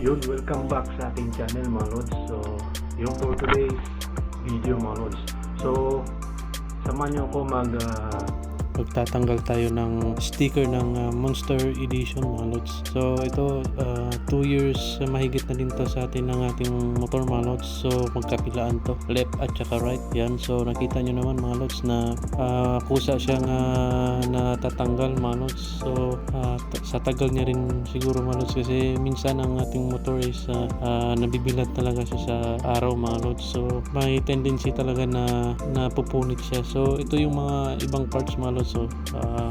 Yun, welcome back sa ating channel mga lods. So, yung for today's video mga lods. So, samahan nyo ako mag ah, magtatanggal tayo ng sticker ng ah, Monster Edition mga. So, ito 2 years ah, mahigit na din to sa atin ng ating motor mga. So, magkapilaan to. Left at saka right. Yan. So, nakita nyo naman mga na ah, kusa siyang ah, natatanggal mga. So, t- sa tagal niya rin siguro mga kasi minsan ang ating motor is ah, ah, nabibilad talaga siya sa araw mga lods. So, may tendency talaga na napupunit siya. So, ito yung mga ibang parts mga. So, ah,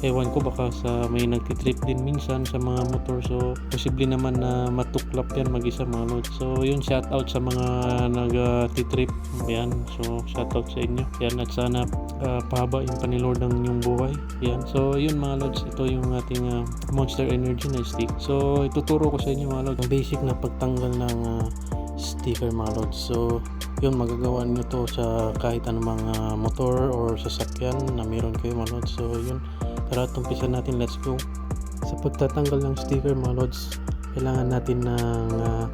ewan ko baka sa may nagtitrip din minsan sa mga motor. So posible naman na matuklap yan mag-isa mga lods so yun shout out sa mga nagtitrip. Yan so shout out sa inyo. Yan at sana ah, pahaba yung panilord ng inyong buhay. Yan. So yun mga lods ito yung ating ah, monster energy na stick. So ituturo ko sa inyo mga ang basic na pagtanggal ng ah, sticker mga lods. So yun magagawa nyo to sa kahit anumang ah, motor or sasakyan na meron kayo mga lods. So yun. Tara umpisa natin. Let's go. Sa pagtatanggal ng sticker mga lods kailangan natin ng ah,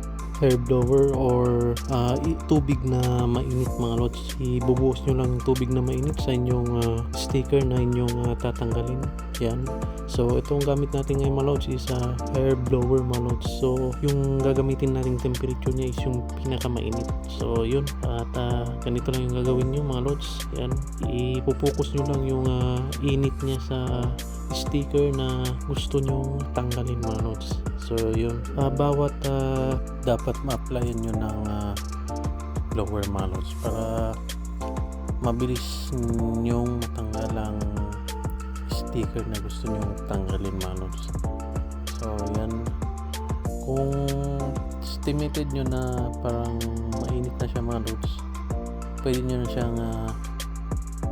air blower or i- tubig na mainit mga lods. Ibubuhos nyo lang tubig na mainit sa inyong ah, sticker na inyong ah, tatanggalin. Yan. So itong gamit natin ngayon mga lods is ah, air blower mga lods. So yung gagamitin nating temperature niya is yung pinakamainit. So yun. At ah, ganito lang yung gagawin nyo mga lods. Yan. Ipupokus nyo lang yung ah, init niya sa sticker na gusto nyong tanggalin mga lods so yun. Ah, bawat ah, dapat ma-applyan nyo ng blower mga lods para mabilis nyong matanggal ang sticker na gusto nyong tanggalin mga lods so yan kung estimated nyo na parang mainit na siya mga lods pwede nyo na siyang ah,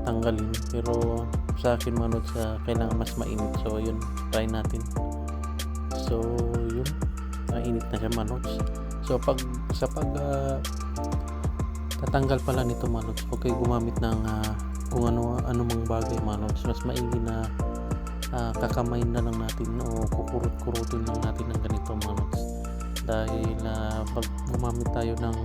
tanggalin. Pero sa akin mga lods ah, kailangan mas mainit. So yun. Try natin so yun. Mainit na siya mga lods so pag sa pag ah, tatanggal pala nito mga lods huwag kayo gumamit ng ah, kung ano ano mang bagay mga lods mas maigi na ah, kakamayin na lang natin o kukurot-kurutin lang natin ng ganito mga lods dahil ah, pag gumamit tayo ng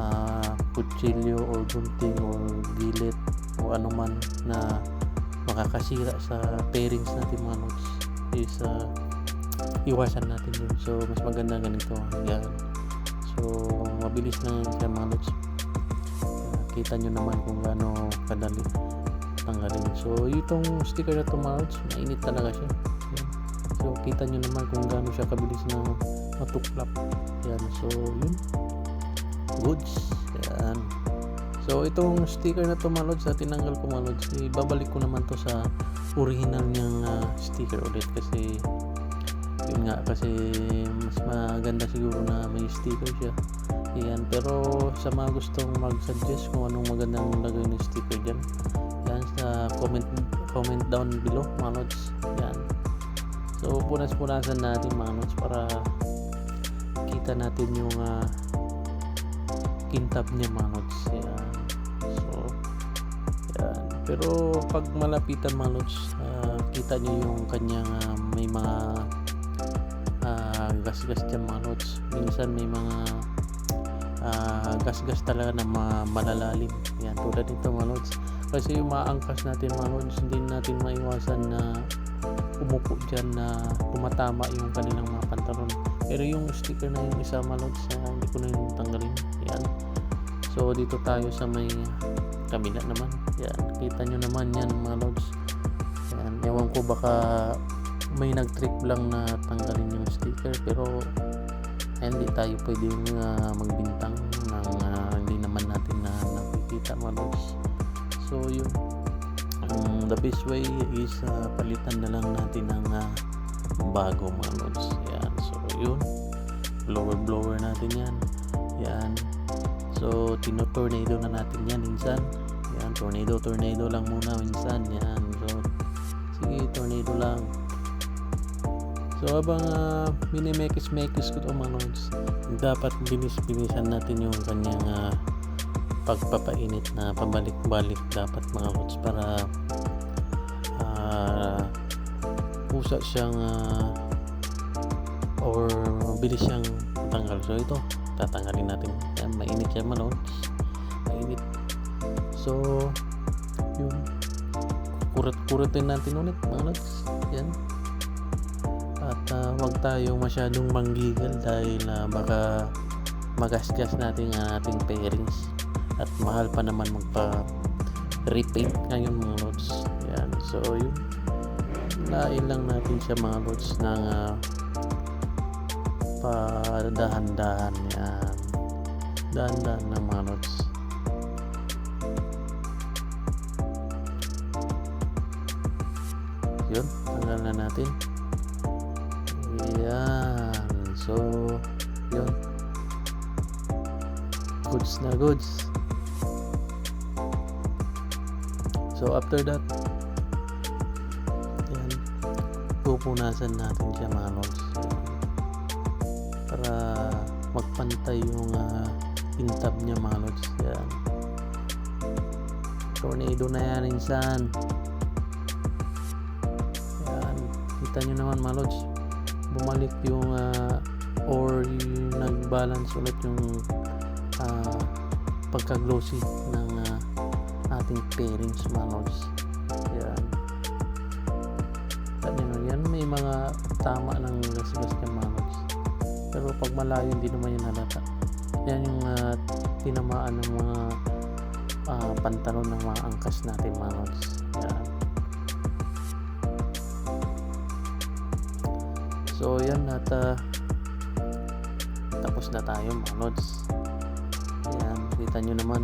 ah, kutsilyo or gunting or gilit o ano man na makakasira sa pairings natin mga lods is ah, iwasan natin yun. So mas maganda ganito. Yan. So mabilis na yan siya mga lods Ah, kita nyo naman kung gaano kadali tanggalin. So itong sticker na lods mainit talaga siya. So kita nyo naman kung gaano siya kabilis na matuklap. Yan. So yun. Goods. Yan. So itong sticker na to mga lods na tinanggal ko mga lods ibabalik ko naman to sa original niyang ah, sticker ulit kasi yun nga kasi mas maganda siguro na may sticker siya. Yan pero sa mga gustong mag-suggest kung anong magandang lagay ng sticker dyan yan sa comment comment down below mga lods yan so punas-punasan natin mga lods para kita natin yung ah, kintab niya mga lods yan so yan pero pag malapitan mga lods ah, kita niyo yung kanyang ah, may mga gas-gas dyan mga lods. Minsan may mga ah, gas-gas talaga na ma- malalalim. Yan tulad nito mga lods. Kasi yung maangkas natin mga lods hindi natin maiwasan na umupo dyan na tumatama yung kanilang mga pantalon. Pero yung sticker na yung isa mga lods ah, hindi ko na yung tanggalin. Yan. So dito tayo sa may kabila naman. Yan kita nyo naman yan mga lods. Yan ewan ko baka may nag-trip lang na tanggalin yung sticker pero hindi tayo pwedeng uh, magbintang ng ah, hindi naman natin na nakikita mga so yun. Ang the best way is ah, palitan na lang natin ng ah, bago mga lods yan. So yun. Blower blower natin yan. Yan. So tino-tornado na natin yan minsan. Yan tornado tornado lang muna minsan. Yan. So sige tornado lang So habang uh, minimekis-mekis ko ito mga lods, dapat binis-binisan natin yung kanyang ah, pagpapainit na pabalik-balik dapat mga lods para ah, pusa siyang ah, or mabilis siyang tanggal. So ito, tatanggalin natin. Yan, mainit siya man Mainit. So, yun. Kurat-kuratin natin ulit mga lods. Yan. At ah, wag tayong masyadong manggigal dahil na baka magasgas natin ang ating pairings. At mahal pa naman magpa repaint ngayon mga lods. Yan. So, yun. Lain lang natin siya mga lods ng ah, padahan-dahan yan dahan-dahan ng mga lods yun tanggal na natin yan so yun. Goods na goods. So after that yan pupunasan natin siya mga lods. Para magpantay yung uh, intab niya mga lods. Yan tornado na yan insan yan kita nyo naman mga lods bumalik yung ah, or yung nag-balance ulit yung ah, pagka-glossy ng ah, ating pairings mga lods. Yan. Sabi nyo, yan may mga tama ng gas-gas ng mga lods. Pero pag malayo hindi naman yun halata. Yan yung ah, tinamaan ng mga ah, pantalon ng mga angkas natin mga lods. Yan so yan at ah, tapos na tayo mga lods. Yan kita nyo naman.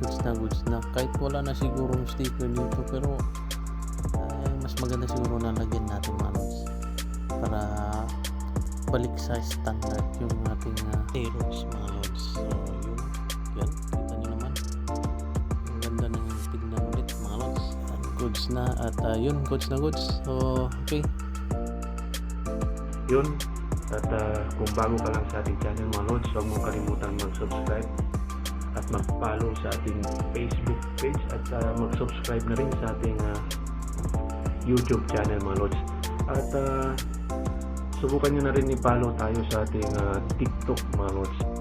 Goods na goods na. Kahit wala na sigurong sticker dito pero ay, mas maganda siguro na lagyan natin mga lods para balik sa standard yung ating uh, heroes mga lods. So yun. Yan goods na at uh, yun goods na goods. So okay. Yun at uh, kung bago ka lang sa ating channel mga lods huwag mong kalimutan mag-subscribe at mag-follow sa ating Facebook page at uh, mag-subscribe na rin sa ating uh, YouTube channel mga lods. At uh, subukan nyo na rin i-follow tayo sa ating uh, TikTok mga lods